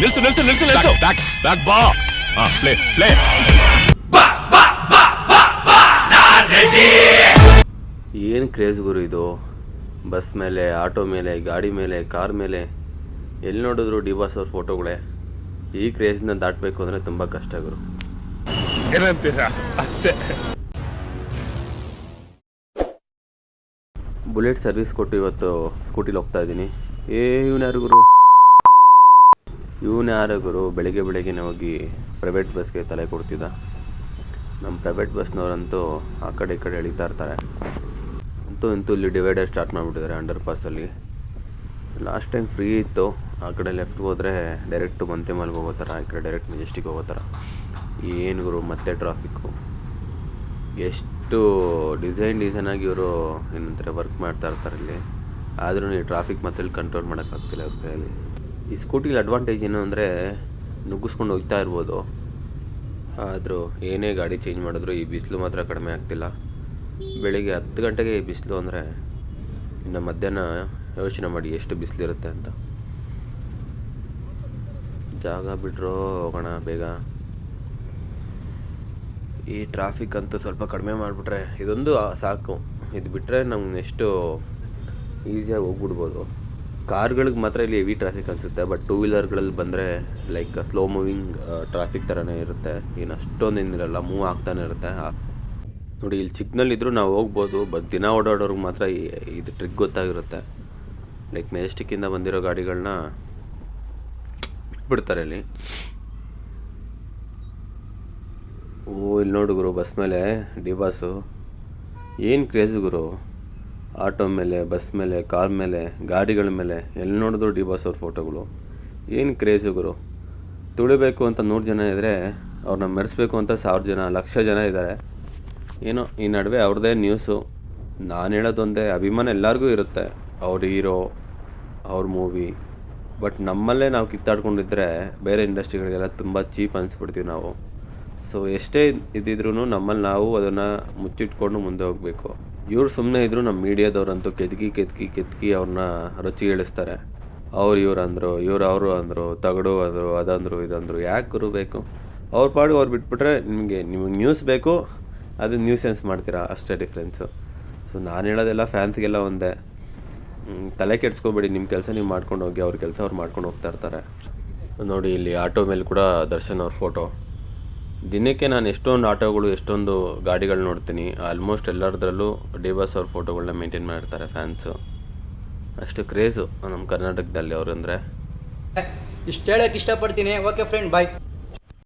ನಿಲ್ಸು ನಿಲ್ಸು ನಿಲ್ಸು ನಿಲ್ಸು. ಬ್ಯಾಕ್ ಬ್ಯಾಕ್ ಬಾ. ಹಾ ಪ್ಲೇ ಪ್ಲೇ ಏನು ಕ್ರೇಜ್ ಗುರು ಇದು? ಬಸ್ ಮೇಲೆ ಆಟೋ ಮೇಲೆ ಗಾಡಿ ಮೇಲೆ ಕಾರ್ ಮೇಲೆ. ಎಲ್ಲಿ ನೋಡಿದ್ರು ಡಿ ಬಾಸ್ ಅವ್ರ ಫೋಟೋಗಳೇ? ಈ ಕ್ರೇಜ್ನ ದಾಟಬೇಕು ಅಂದರೆ ತುಂಬ ಕಷ್ಟ ಗುರು. ಏನಂತೀರಾ? ಅಷ್ಟೇ. ಬುಲೆಟ್ ಸರ್ವಿಸ್ ಕೊಟ್ಟು ಇವತ್ತು ಸ್ಕೂಟಿಲಿ ಹೋಗ್ತಾ ಇದ್ದೀನಿ. ಏ ಇವನು ಯಾರು ಗುರು? ಇವನು ಯಾರು ಗುರು ಬೆಳಿಗ್ಗೆ ಬೆಳಗ್ಗೆನೆ ಹೋಗಿ ಪ್ರೈವೇಟ್ ಬಸ್ಗೆ ತಲೆ ಕೊಡ್ತಿದ್ದ. ನಮ್ಮ ಪ್ರೈವೇಟ್ ಬಸ್ನವರಂತೂ ಆ ಕಡೆ ಈ ಕಡೆ ಎಳಿತಾ ಇರ್ತಾರೆ. ಅಂತೂ ಇಂತೂ ಇಲ್ಲಿ ಡಿವೈಡರ್ ಸ್ಟಾರ್ಟ್ ಮಾಡಿಬಿಟ್ಟಿದ್ದಾರೆ ಅಂಡರ್ ಪಾಸಲ್ಲಿ ಲಾಸ್ಟ್ ಟೈಮ್ ಫ್ರೀ ಇತ್ತು. ಆ ಕಡೆ ಲೆಫ್ಟ್ ಹೋದರೆ ಡೈರೆಕ್ಟು ಮಂತೆಮಲ್ಗೆ ಹೋಗೋ ಥರ, ಈ ಕಡೆ ಡೈರೆಕ್ಟ್ ಮೆಜೆಸ್ಟಿಕ್ ಹೋಗೋ ಥರ. ಏನು ಗುರು ಮತ್ತೆ ಟ್ರಾಫಿಕ್ಕು ಎಷ್ಟು ಡಿಸೈನ್ ಡಿಸೈನ್ ಆಗಿ ಇವರು ಏನಂತಾರೆ ವರ್ಕ್ ಮಾಡ್ತಾ ಇರ್ತಾರೆ ಇಲ್ಲಿ. ಆದ್ರೂ ಈ ಟ್ರಾಫಿಕ್ ಮತ್ತೆ ಇಲ್ಲಿ ಕಂಟ್ರೋಲ್ ಮಾಡೋಕ್ಕಾಗ್ತಿಲ್ಲ ಅವ್ರ ಕೈಯಲ್ಲಿ. ಈ ಸ್ಕೂಟಿಲಿ ಅಡ್ವಾಂಟೇಜ್ ಏನು ಅಂದರೆ ನುಗ್ಗಿಸ್ಕೊಂಡು ಹೋಗ್ತಾ ಇರ್ಬೋದು. ಆದರೂ ಏನೇ ಗಾಡಿ ಚೇಂಜ್ ಮಾಡಿದ್ರು ಈ ಬಿಸಿಲು ಮಾತ್ರ ಕಡಿಮೆ ಆಗ್ತಿಲ್ಲ. ಬೆಳಿಗ್ಗೆ ಹತ್ತು ಗಂಟೆಗೆ ಈ ಬಿಸಿಲು ಅಂದರೆ ಇನ್ನು ಮಧ್ಯಾಹ್ನ ಯೋಚನೆ ಮಾಡಿ ಎಷ್ಟು ಬಿಸಿಲಿರುತ್ತೆ ಅಂತ. ಜಾಗ ಬಿಟ್ರೋ ಹೋಗೋಣ ಬೇಗ. ಈ ಟ್ರಾಫಿಕ್ ಅಂತೂ ಸ್ವಲ್ಪ ಕಡಿಮೆ ಮಾಡಿಬಿಟ್ರೆ ಇದೊಂದು ಸಾಕು. ಇದು ಬಿಟ್ಟರೆ ನಮ್ಗೆ ನೆಕ್ಸ್ಟು ಈಸಿಯಾಗಿ ಹೋಗ್ಬಿಡ್ಬೋದು. ಕಾರ್ಗಳಿಗೆ ಮಾತ್ರ ಇಲ್ಲಿ ಹೆವಿ ಟ್ರಾಫಿಕ್ ಅನಿಸುತ್ತೆ ಬಟ್ ಟೂ ವೀಲರ್ಗಳಲ್ಲಿ ಬಂದರೆ ಲೈಕ್ ಸ್ಲೋ ಮೂವಿಂಗ್ ಟ್ರಾಫಿಕ್ ಥರನೇ ಇರುತ್ತೆ. ಏನು ಅಷ್ಟೊಂದು ಏನಿರಲ್ಲ ಮೂವ್ ಆಗ್ತಾನೆ ಇರುತ್ತೆ. ನೋಡಿ, ಇಲ್ಲಿ ಸಿಗ್ನಲ್ ಇದ್ದರೂ ನಾವು ಹೋಗ್ಬೋದು ಬಟ್ ದಿನ ಓಡಾಡೋರ್ಗೆ ಮಾತ್ರ ಇದು ಟ್ರಿಕ್ ಗೊತ್ತಾಗಿರುತ್ತೆ. ಲೈಕ್ ಮೆಜೆಸ್ಟಿಕ್ಕಿಂದ ಬಂದಿರೋ ಗಾಡಿಗಳನ್ನ ಬಿಡ್ತಾರೆ ಇಲ್ಲಿ. ಓ, ಇಲ್ಲಿ ನೋಡು ಗುರು, ಬಸ್ ಮೇಲೆ ಡಿ ಬಸ್ಸು ಏನು ಕ್ರೇಜ್ ಗುರು? ಆಟೋ ಮೇಲೆ, ಬಸ್ ಮೇಲೆ, ಕಾರ್ ಮೇಲೆ, ಗಾಡಿಗಳ ಮೇಲೆ ಎಲ್ಲಿ ನೋಡಿದ್ರು ಡಿ ಬಾಸ್ ಅವ್ರ ಫೋಟೋಗಳು. ಏನು ಕ್ರೇಜು ಗುರು? ತುಳಿಬೇಕು ಅಂತ ನೂರು ಜನ ಇದ್ದರೆ ಅವ್ರನ್ನ ಮೆರೆಸ್ಬೇಕು ಅಂತ ಸಾವಿರ ಜನ, ಲಕ್ಷ ಜನ ಇದ್ದಾರೆ ಏನೋ, ಈ ನಡುವೆ ಅವ್ರದ್ದೇ ನ್ಯೂಸು ನಾನು ಹೇಳೋದೊಂದೇ, ಅಭಿಮಾನ ಎಲ್ಲರಿಗೂ ಇರುತ್ತೆ. ಅವ್ರ ಹೀರೋ, ಅವ್ರ ಮೂವಿ ಬಟ್ ನಮ್ಮಲ್ಲೇ ನಾವು ಕಿತ್ತಾಡ್ಕೊಂಡಿದ್ರೆ ಬೇರೆ ಇಂಡಸ್ಟ್ರಿಗಳಿಗೆಲ್ಲ ತುಂಬ ಚೀಪ್ ಅನಿಸ್ಬಿಡ್ತೀವಿ ನಾವು. ಸೊ ಎಷ್ಟೇ ಇದ್ದಿದ್ರೂ ನಮ್ಮಲ್ಲಿ ನಾವು ಅದನ್ನು ಮುಚ್ಚಿಟ್ಕೊಂಡು ಮುಂದೆ ಹೋಗಬೇಕು. ಇವ್ರು ಸುಮ್ಮನೆ ಇದ್ದರು ನಮ್ಮ ಮೀಡಿಯಾದವ್ರಂತೂ ಕೆದಕಿ ಕೆದಕಿ ಕೆದಕಿ ಅವ್ರನ್ನ ರುಚಿ ಇಳಿಸ್ತಾರೆ ಅವ್ರು ಇವ್ರು ಅಂದರು, ಇವ್ರು ಅವರು ಅಂದರು, ತಗಡು ಅಂದರು, ಅದಂದರು, ಇದಂದರು, ಯಾಕೆ ಗುರು ಬೇಕು? ಅವ್ರ ಪಾಡು ಅವ್ರು ಬಿಟ್ಬಿಟ್ರೆ ನಿಮಗೆ ನಿಮಗೆ ನ್ಯೂಸ್ ಬೇಕು ಅದು ನ್ಯೂಸೆನ್ಸ್ ಮಾಡ್ತೀರಾ? ಅಷ್ಟೇ ಡಿಫ್ರೆನ್ಸು ಸೊ ನಾನು ಹೇಳೋದೆಲ್ಲ ಫ್ಯಾನ್ಸ್ಗೆಲ್ಲ ಒಂದೇ. ತಲೆ ಕೆಡ್ಸ್ಕೊಬೇಡಿ ನಿಮ್ಮ ಕೆಲಸ ನೀವು ಮಾಡ್ಕೊಂಡು ಹೋಗಿ, ಅವ್ರ ಕೆಲಸ ಅವ್ರು ಮಾಡ್ಕೊಂಡು ಹೋಗ್ತಾ ಇರ್ತಾರೆ. ನೋಡಿ, ಇಲ್ಲಿ ಆಟೋ ಮೇಲೆ ಕೂಡ ದರ್ಶನ್ ಅವ್ರ ಫೋಟೋ ದಿನಕ್ಕೆ ನಾನು ಎಷ್ಟೊಂದು ಆಟೋಗಳು, ಎಷ್ಟೊಂದು ಗಾಡಿಗಳು ನೋಡ್ತೀನಿ. ಆಲ್ಮೋಸ್ಟ್ ಎಲ್ಲರದ್ರಲ್ಲೂ ಡಿ ಬಸ್ ಅವ್ರ ಫೋಟೋಗಳನ್ನ ಮೇಂಟೈನ್ ಮಾಡಿರ್ತಾರೆ ಫ್ಯಾನ್ಸು ಅಷ್ಟು ಕ್ರೇಜು ನಮ್ಮ ಕರ್ನಾಟಕದಲ್ಲಿ ಅವ್ರಂದರೆ ಇಷ್ಟು ಹೇಳಕ್ಕೆ ಇಷ್ಟಪಡ್ತೀನಿ. Okay friend bye